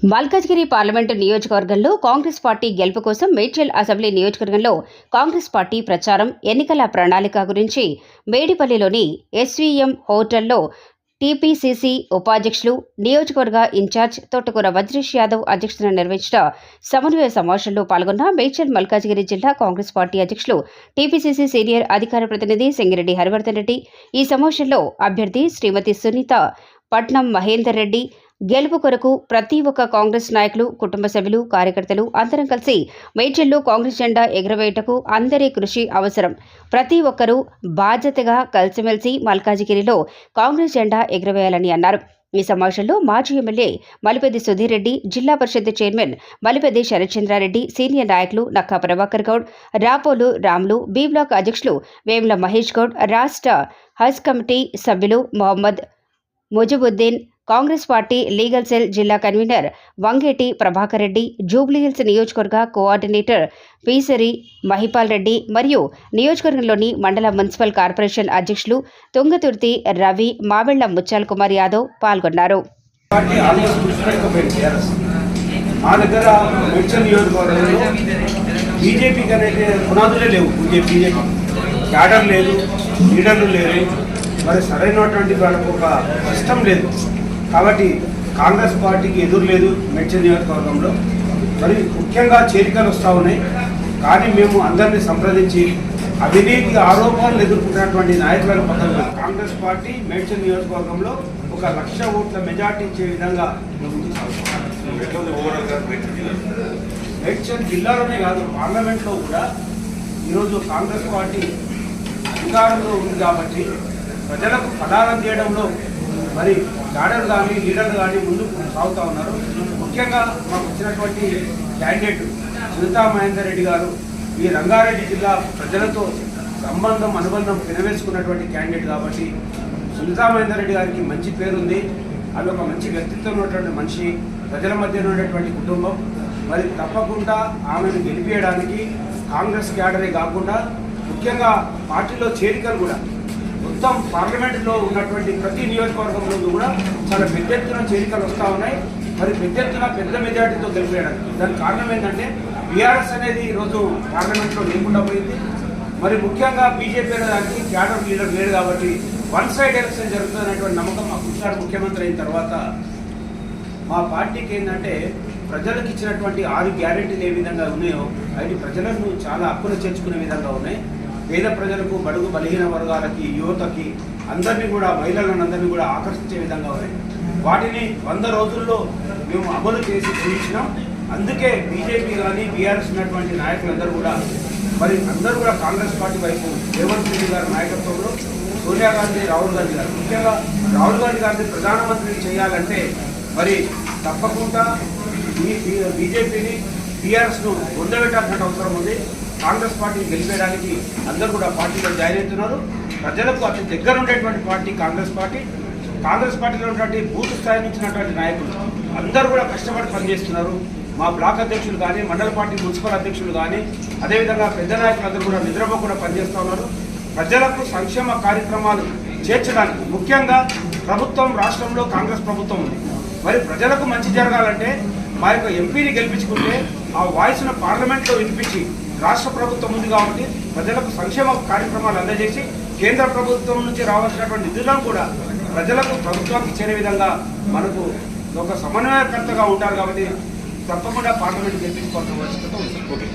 Malkajgiri parliament నియోజకవర్గంలో Congress party గెలుపు కోసం మేడ్చల్ అసెంబ్లీ నియోజకవర్గంలో కాంగ్రెస్ పార్టీ ప్రచారం ఎన్నికల ప్రణాళిక గురించి మేడిపల్లిలోని ఎస్వీఎం హోటల్లో టీపీసీసీ ఉపాధ్యక్షులు నియోజకవర్గ ఇన్ఛార్జ్ తోటకూర వజ్రేష్ యాదవ్ అధ్యక్షతన నిర్వహించిన సమన్వయ సమావేశంలో పాల్గొన్న మేడ్చల్ మల్కాజ్గిరి జిల్లా కాంగ్రెస్ పార్టీ అధ్యక్షులు టీపీసీసీ సీనియర్ అధికార ప్రతినిధి సింగిరెడ్డి హరివర్ధన్ రెడ్డి. ఈ సమావేశంలో అభ్యర్థి శ్రీమతి సునీత పట్నం మహేందర్ రెడ్డి గెలుపు కొరకు ప్రతి ఒక్క కాంగ్రెస్ నాయకులు కుటుంబ సభ్యులు కార్యకర్తలు అందరం కలిసి మేడ్చల్లో కాంగ్రెస్ జెండా ఎగురవేయటకు అందరి కృషి అవసరం. ప్రతి ఒక్కరూ బాధ్యతగా కలిసిమెలిసి మల్కాజిగిరిలో కాంగ్రెస్ జెండా ఎగురవేయాలని అన్నారు. ఈ సమావేశంలో మాజీ ఎమ్మెల్యే మలిపెద్ది సుధీర్ రెడ్డి జిల్లా పరిషత్ చైర్మన్ మలిపెద్ది శరత్చంద్రారెడ్డి సీనియర్ నాయకులు నక్కా ప్రభాకర్ గౌడ్ రాపోలు రాములు బి బ్లాక్ అధ్యక్షులు వేముల మహేష్ గౌడ్ రాష్ట్ర హజ్ కమిటీ సభ్యులు Mohammed Mujibuddin Congress party legal cell జిల్లా కన్వీనర్ వంగేటి ప్రభాకర్ రెడ్డి జూబ్లీహిల్స్ నియోజకవర్గ కోఆర్డినేటర్ పీసరి మహిపాల్ రెడ్డి మరియు నియోజకవర్గంలోని మండల మున్సిపల్ కార్పొరేషన్ అధ్యక్షులు తుంగతుర్తి రవి మావెళ్ళ ముచ్చాల్ కుమార్ యాదవ్ పాల్గొన్నారు. మా దగ్గర మెడిసిన్ నియోజకవర్గంలో బీజేపీకి అనేది పునాదులే లేవు. BJP BJP. క్యాడర్ లేదు లీడర్లు లేరు. మరి సరైనటువంటి వాళ్ళకు ఒక సిస్టమ్ లేదు. కాబట్టి కాంగ్రెస్ పార్టీకి ఎదురు లేదు మెడ్చల్ నియోజకవర్గంలో. మరి ముఖ్యంగా చేరికలు వస్తూ ఉన్నాయి. కానీ మేము అందరినీ సంప్రదించి అవినీతి ఆరోపణలు ఎదుర్కొన్నటువంటి నాయకులను పక్కన కాంగ్రెస్ పార్టీ మేడ్చల్ నియోజకవర్గంలో ఒక లక్ష ఓట్ల మెజార్టీ ఇచ్చే విధంగా. మేడ్చల్ జిల్లాలోనే కాదు పార్లమెంట్లో కూడా ఈరోజు కాంగ్రెస్ పార్టీ అధికారంలో ఉంది కాబట్టి ప్రజలకు ఫలారం చేయడంలో మరి క్యాడర్ కానీ లీడర్లు కానీ ముందుకు సాగుతూ ఉన్నారు. ముఖ్యంగా మాకు వచ్చినటువంటి క్యాండిడేట్ సునీతా మహేందర్ రెడ్డి గారు ఈ రంగారెడ్డి జిల్లా ప్రజలతో సంబంధం అనుబంధం పెనవేసుకున్నటువంటి క్యాండిడేట్ కాబట్టి సునీతా మహేందర్ రెడ్డి గారికి మంచి పేరుంది. అది ఒక మంచి వ్యక్తిత్వం ఉన్నటువంటి మనిషి ప్రజల మధ్య ఉన్నటువంటి కుటుంబం. మరి తప్పకుండా ఆమెను గెలిపేయడానికి కాంగ్రెస్ క్యాడరే కాకుండా ముఖ్యంగా పార్టీలో చేరికలు కూడా మొత్తం పార్లమెంట్లో ఉన్నటువంటి ప్రతి నియోజకవర్గంలో కూడా చాలా పెద్ద ఎత్తున చేరికలు వస్తూ ఉన్నాయి. మరి పెద్ద ఎత్తున పెద్ద మెజార్టీతో గెలిపేయడానికి దానికి కారణం ఏంటంటే బీఆర్ఎస్ అనేది ఈరోజు పార్లమెంట్లో లేకుండా పోయింది. మరి ముఖ్యంగా బీజేపీ అనే దానికి క్యాడర్ లీడర్ లేడు కాబట్టి వన్ సైడ్ ఎలక్షన్ జరుగుతున్నటువంటి నమ్మకం మా కుషార్ ముఖ్యమంత్రి అయిన తర్వాత. మా పార్టీకి ఏంటంటే ప్రజలకు ఇచ్చినటువంటి ఆరు గ్యారెంటీలు ఏ విధంగా ఉన్నాయో అవి ప్రజలను చాలా అప్పులు చేర్చుకునే విధంగా ఉన్నాయి. పేద ప్రజలకు బడుగు బలహీన వర్గాలకి యువతకి అందరినీ కూడా మహిళలను అందరినీ కూడా ఆకర్షించే విధంగా ఉన్నాయి. వాటిని వంద రోజుల్లో మేము అమలు చేసి చూపించినాం. అందుకే బీజేపీ కానీ బీఆర్ఎస్ ఉన్నటువంటి నాయకులందరూ కూడా మరి అందరూ కూడా కాంగ్రెస్ పార్టీ వైపు రేవంత్ రెడ్డి గారి నాయకత్వంలో సోనియా గాంధీ రాహుల్ గాంధీ గారు. ముఖ్యంగా రాహుల్ గాంధీ గారిని ప్రధానమంత్రిని చేయాలంటే మరి తప్పకుండా బీజేపీని టీఆర్ఎస్ను పొందబెట్టాల్సిన అవసరం ఉంది. కాంగ్రెస్ పార్టీని గెలిపేయడానికి అందరూ కూడా పార్టీలో జాయిన్ అవుతున్నారు. ప్రజలకు అతి దగ్గర ఉండేటువంటి పార్టీ కాంగ్రెస్ పార్టీ. కాంగ్రెస్ పార్టీలో ఉన్నటువంటి బూత్ స్థాయి నుంచి ఉన్నటువంటి నాయకులు అందరూ కూడా కష్టపడి పనిచేస్తున్నారు. మా బ్లాక్ అధ్యక్షులు కానీ మండల పార్టీ మున్సిపల్ అధ్యక్షులు కానీ అదేవిధంగా పెద్ద నాయకులు అందరూ కూడా నిద్రపోకుండా పనిచేస్తూ ఉన్నారు. ప్రజలకు సంక్షేమ కార్యక్రమాలు చేర్చడానికి ముఖ్యంగా ప్రభుత్వం రాష్ట్రంలో కాంగ్రెస్ ప్రభుత్వం ఉంది. మరి ప్రజలకు మంచి జరగాలంటే మా యొక్క ఎంపీని గెలిపించుకుంటే ఆ వాయిస్ను పార్లమెంట్లో వినిపించి రాష్ట్ర ప్రభుత్వం ఉంది. కాబట్టి ప్రజలకు సంక్షేమ కార్యక్రమాలు అందజేసి కేంద్ర ప్రభుత్వం నుంచి రావాల్సినటువంటి నిధులను కూడా ప్రజలకు ప్రభుత్వానికి చేరే విధంగా మనకు ఒక సమన్వయకర్తగా ఉంటారు కాబట్టి తప్పకుండా పార్లమెంట్ గెలిపించుకోవాల్సిన ఆవశ్యకత ఉంది.